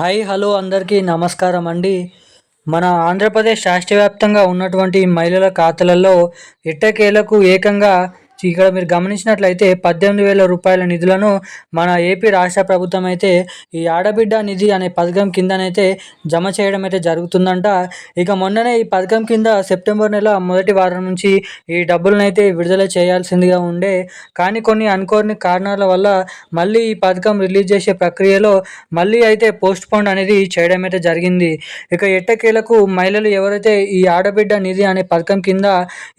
Hi hello అందరికీ నమస్కారం అండి. మన ఆంధ్రప్రదేశ్ రాష్ట్ర వ్యాప్తంగా ఉన్నటువంటి మహిళల ఖాతాలలో ఎట్టకేలకు ఏకంగా ఇక్కడ మీరు గమనించినట్లయితే పద్దెనిమిది వేల రూపాయల నిధులను మన ఏపీ రాష్ట్ర ప్రభుత్వం అయితే ఈ ఆడబిడ్డ నిధి అనే పథకం కిందనైతే జమ చేయడం అయితే జరుగుతుందంట. ఇక మొన్ననే ఈ పథకం కింద సెప్టెంబర్ నెల మొదటి వారం నుంచి ఈ డబ్బులను అయితే విడుదల చేయాల్సిందిగా ఉండే. కానీ కొన్ని అనుకోని కారణాల వల్ల మళ్ళీ ఈ పథకం రిలీజ్ చేసే ప్రక్రియలో మళ్ళీ అయితే పోస్ట్ పోన్ అనేది చేయడం అయితే జరిగింది. ఇక ఎట్టకేలకు మహిళలు ఎవరైతే ఈ ఆడబిడ్డ నిధి అనే పథకం కింద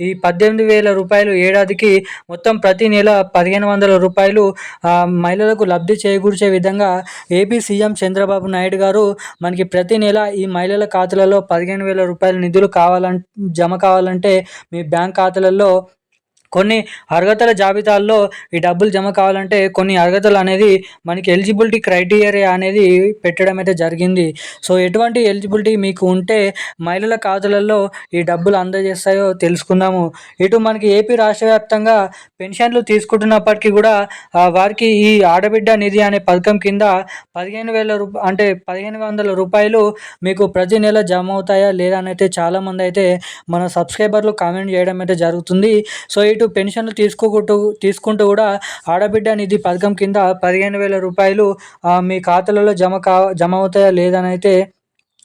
ఈ పద్దెనిమిది వేల రూపాయలు ఏడాదికి మొత్తం ప్రతి నెల పదిహేను వందల రూపాయలు మహిళలకు లబ్ధి చేకూర్చే విధంగా ఏపీ సీఎం చంద్రబాబు నాయుడు గారు మనకి ప్రతి నెల ఈ మహిళల ఖాతాలలో పదిహేను వేల రూపాయల నిధులు కావాలంటే జమ కావాలంటే మీ బ్యాంక్ ఖాతాలలో కొన్ని అర్హతల జాబితాల్లో ఈ డబ్బులు జమ కావాలంటే కొన్ని అర్హతలు అనేది మనకి ఎలిజిబిలిటీ క్రైటీరియా అనేది పెట్టడం అయితే జరిగింది. సో ఎటువంటి ఎలిజిబిలిటీ మీకు ఉంటే మహిళల ఖాతాలలో ఈ డబ్బులు అందజేస్తాయో తెలుసుకుందాము. ఇటు మనకి ఏపీ రాష్ట్ర వ్యాప్తంగా పెన్షన్లు తీసుకుంటున్నప్పటికీ కూడా వారికి ఈ ఆడబిడ్డ నిధి అనే పథకం కింద పదిహేను వేల రూప అంటే పదిహేను వందల రూపాయలు మీకు ప్రతి నెల జమ అవుతాయా లేదా అని అయితే చాలామంది అయితే మన సబ్స్క్రైబర్లు కామెంట్ చేయడం అయితే జరుగుతుంది. సో ఇటు ఇటు పెన్షన్లు తీసుకోకుంటూ తీసుకుంటూ కూడా ఆడబిడ్డ నిధి పథకం కింద పదిహేను వేల రూపాయలు మీ ఖాతాలలో జమ కా జమ అవుతాయా లేదని అయితే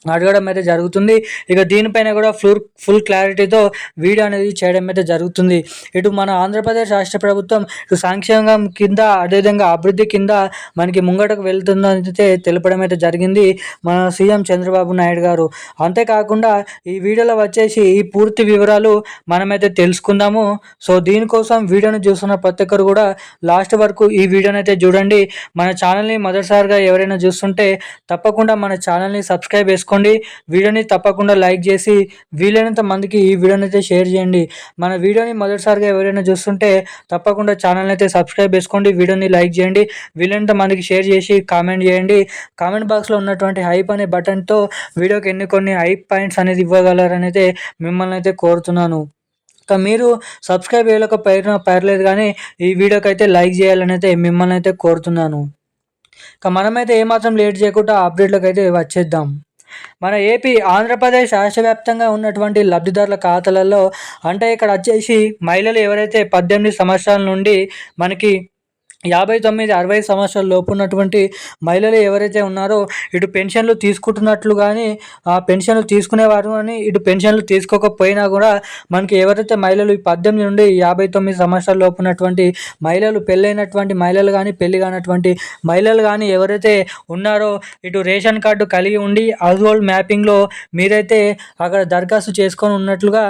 అడగడం అయితే జరుగుతుంది. ఇక దీనిపైన కూడా ఫుల్ ఫుల్ క్లారిటీతో వీడియో అనేది చేయడం అయితే జరుగుతుంది. ఇటు మన ఆంధ్రప్రదేశ్ రాష్ట్ర ప్రభుత్వం ఇటు సంక్షేమం కింద అదేవిధంగా అభివృద్ధి కింద మనకి ముంగటకు వెళ్తుందని అయితే తెలపడం అయితే జరిగింది మన సీఎం చంద్రబాబు నాయుడు గారు. అంతేకాకుండా ఈ వీడియోలో వచ్చేసి ఈ పూర్తి వివరాలు మనమైతే తెలుసుకుందాము. సో దీనికోసం వీడియోను చూస్తున్న ప్రతి ఒక్కరు కూడా లాస్ట్ వరకు ఈ వీడియోని అయితే చూడండి. మన ఛానల్ని మొదటిసారిగా ఎవరైనా చూస్తుంటే తప్పకుండా మన ఛానల్ని సబ్స్క్రైబ్ చేసుకుని చేసుకోండి. వీడియోని తప్పకుండా లైక్ చేసి వీలైనంత మందికి ఈ వీడియోని అయితే షేర్ చేయండి. మన వీడియోని మొదటిసారిగా ఎవరైనా చూస్తుంటే తప్పకుండా ఛానల్ని అయితే సబ్స్క్రైబ్ చేసుకోండి వీడియోని లైక్ చేయండి వీలైనంత మందికి షేర్ చేసి కామెంట్ చేయండి. కామెంట్ బాక్స్లో ఉన్నటువంటి హైప్ అనే బటన్తో వీడియోకి ఎన్ని కొన్ని హైప్ పాయింట్స్ అనేది ఇవ్వగలరని అయితే మిమ్మల్ని అయితే కోరుతున్నాను. ఇంకా మీరు సబ్స్క్రైబ్ చేయలేకపోయినా పర్లేదు కానీ ఈ వీడియోకి అయితే లైక్ చేయాలని అయితే మిమ్మల్ని అయితే కోరుతున్నాను. ఇంకా మనమైతే ఏమాత్రం లేట్ చేయకుండా అప్డేట్లోకి అయితే వచ్చేద్దాం. మన ఏపీ ఆంధ్రప్రదేశ్ రాష్ట్ర వ్యాప్తంగా ఉన్నటువంటి లబ్ధిదారుల ఖాతాలలో అంటే ఇక్కడ వచ్చేసి మహిళలు ఎవరైతే పద్దెనిమిది సంవత్సరాల నుండి మనకి యాభై తొమ్మిది అరవై సంవత్సరాల లోపు ఉన్నటువంటి మహిళలు ఎవరైతే ఉన్నారో ఇటు పెన్షన్లు తీసుకుంటున్నట్లు కానీ ఆ పెన్షన్లు తీసుకునేవారు అని ఇటు పెన్షన్లు తీసుకోకపోయినా కూడా మనకి ఎవరైతే మహిళలు ఈ పద్దెనిమిది నుండి యాభై తొమ్మిది సంవత్సరాల లోపు ఉన్నటువంటి మహిళలు పెళ్ళైనటువంటి మహిళలు కానీ పెళ్ళి కానటువంటి మహిళలు కానీ ఎవరైతే ఉన్నారో ఇటు రేషన్ కార్డు కలిగి ఉండి హౌస్ హోల్డ్ మ్యాపింగ్లో మీరైతే అక్కడ దరఖాస్తు చేసుకొని ఉన్నట్లుగా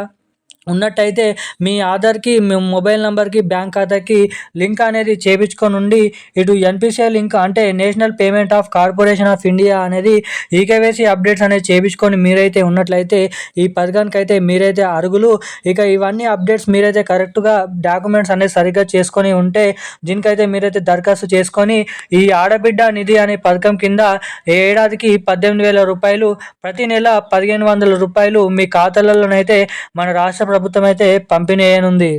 ఉన్నట్టయితే మీ ఆధార్కి మీ మొబైల్ నెంబర్కి బ్యాంక్ ఖాతాకి లింక్ అనేది చేపించుకొని ఉండి ఇటు ఎన్పిసిఐ లింక్ అంటే National Payment of Corporation of India అనేది ఈకేవైసీ అప్డేట్స్ అనేది చేపించుకొని మీరైతే ఉన్నట్లయితే ఈ పథకానికి అయితే మీరైతే అరుగులు ఇక ఇవన్నీ అప్డేట్స్ మీరైతే కరెక్ట్గా డాక్యుమెంట్స్ అనేది సరిగ్గా చేసుకొని ఉంటే దీనికైతే మీరైతే దరఖాస్తు చేసుకొని ఈ ఆడబిడ్డ నిధి అనే పథకం కింద ఏడాదికి పద్దెనిమిది వేల రూపాయలు ప్రతి నెల పదిహేను వందల రూపాయలు మీ ఖాతాలలోనైతే మన రాష్ట్ర ప్రభుత్వం అయితే పంపిణీ చేయనుంది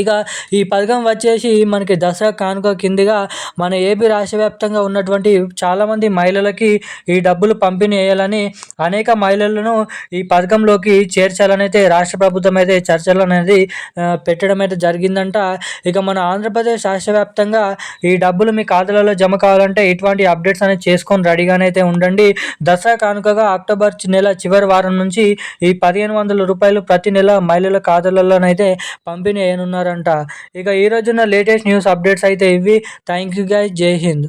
ఇక ఈ పథకం వచ్చేసి మనకి దసరా కానుక కిందిగా మన ఏపీ రాష్ట్ర వ్యాప్తంగా ఉన్నటువంటి చాలామంది మహిళలకి ఈ డబ్బులు పంపిణీ చేయాలని అనేక మహిళలను ఈ పథకంలోకి చేర్చాలని అయితే రాష్ట్ర ప్రభుత్వం అయితే చర్చలు అనేది పెట్టడం అయితే జరిగిందంట. ఇక మన ఆంధ్రప్రదేశ్ రాష్ట్ర వ్యాప్తంగా ఈ డబ్బులు మీ ఖాతాలలో జమ కావాలంటే ఇటువంటి అప్డేట్స్ అనేది చేసుకొని రెడీగానే అయితే ఉండండి. దసరా కానుకగా అక్టోబర్ నెల చివరి వారం నుంచి ఈ పదిహేను వందల రూపాయలు ప్రతి నెల మహిళల ఖాతాలలోనైతే పంపిణీ చేయనున్నారు. చేస్తారంట. ఇక ఈ రోజున లేటెస్ట్ న్యూస్ అప్డేట్స్ అయితే ఇవి. థ్యాంక్ యూ గైస్ జై హింద్.